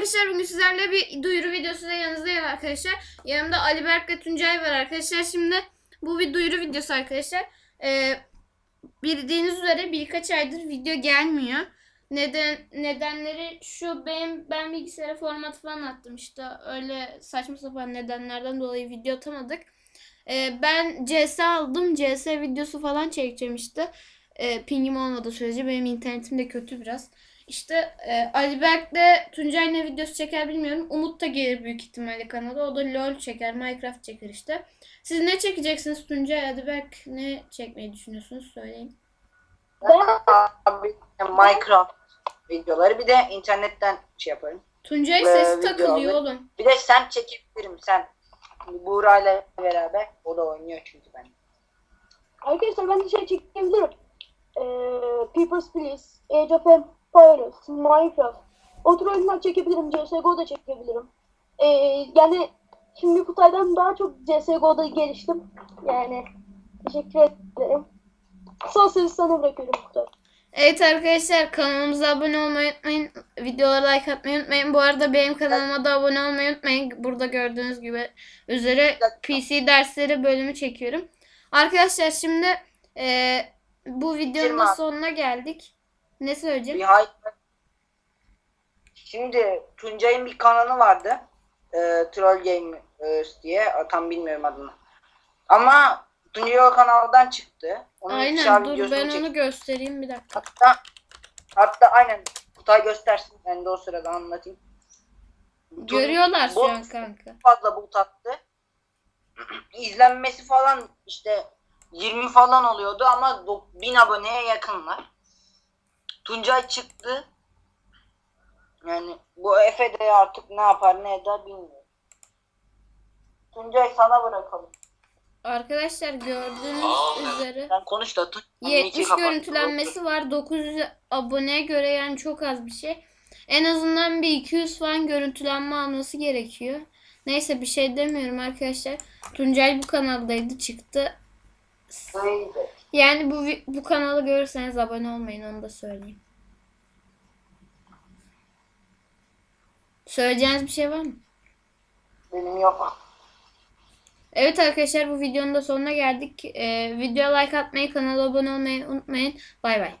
arkadaşlar bugün sizlerle bir duyuru videosuyla yanınızdayım arkadaşlar. Yanımda Ali Berk ve Tuncay var arkadaşlar. Şimdi bu bir duyuru videosu arkadaşlar. Ee, bildiğiniz üzere birkaç aydır video gelmiyor. Neden nedenleri şu benim ben bilgisayara format falan attım işte öyle saçma sapan nedenlerden dolayı video atamadık. Ee, ben CS aldım. CS videosu falan çekeceğim işte. Ee, pingim olmadığı sürece benim internetim de kötü biraz. İşte e, Ali Berk de Tuncay ne videosu çeker bilmiyorum. Umut da gelir büyük ihtimalle kanala. O da LoL çeker, Minecraft çeker işte. Siz ne çekeceksiniz Tuncay? Ali Berk ne çekmeyi düşünüyorsunuz? Söyleyin. Abi, Minecraft videoları bir de internetten şey yaparım. Tuncay Ee, sesi takılıyor alır. oğlum. Bir de sen çekebilirim sen. Buğra ile beraber o da oynuyor çünkü ben. Arkadaşlar ben de şey çekebilirim. Ee, People's Please, Age of Empires, Minecraft. O tür oyunlar çekebilirim. CSGO da çekebilirim. Ee, yani şimdi Kutay'dan daha çok CSGO'da geliştim. Yani teşekkür ederim. Son sözü sana bırakıyorum Kutay. Evet arkadaşlar kanalımıza abone olmayı unutmayın. Videolara like atmayı unutmayın. Bu arada benim kanalıma da abone olmayı unutmayın. Burada gördüğünüz gibi üzere PC dersleri bölümü çekiyorum. Arkadaşlar şimdi e, bu videonun da sonuna geldik. Ne söyleyeceğim? Hay... Şimdi Tuncay'ın bir kanalı vardı. Ee, Troll Gamers diye. Tam bilmiyorum adını. Ama Tuncay o kanaldan çıktı. Onun Aynen dur ben çekti. onu göstereyim bir dakika. Hatta, hatta aynen Kutay göstersin. Ben de o sırada anlatayım. Görüyorlar şu bot an kanka. fazla bot attı. İzlenmesi falan işte 20 falan oluyordu ama do- 1000 aboneye yakınlar. Tuncay çıktı. Yani bu Efe de artık ne yapar ne eder bilmiyorum. Tuncay sana bırakalım. Arkadaşlar gördüğünüz üzere Sen konuş da Tun- 70 kapat. görüntülenmesi var. 900 aboneye göre yani çok az bir şey. En azından bir 200 falan görüntülenme alması gerekiyor. Neyse bir şey demiyorum arkadaşlar. Tuncay bu kanaldaydı çıktı. Neydi? Yani bu bu kanalı görürseniz abone olmayın onu da söyleyeyim. Söyleyeceğiniz bir şey var mı? Benim yok. Evet arkadaşlar bu videonun da sonuna geldik. Ee, videoya like atmayı, kanala abone olmayı unutmayın. Bay bay.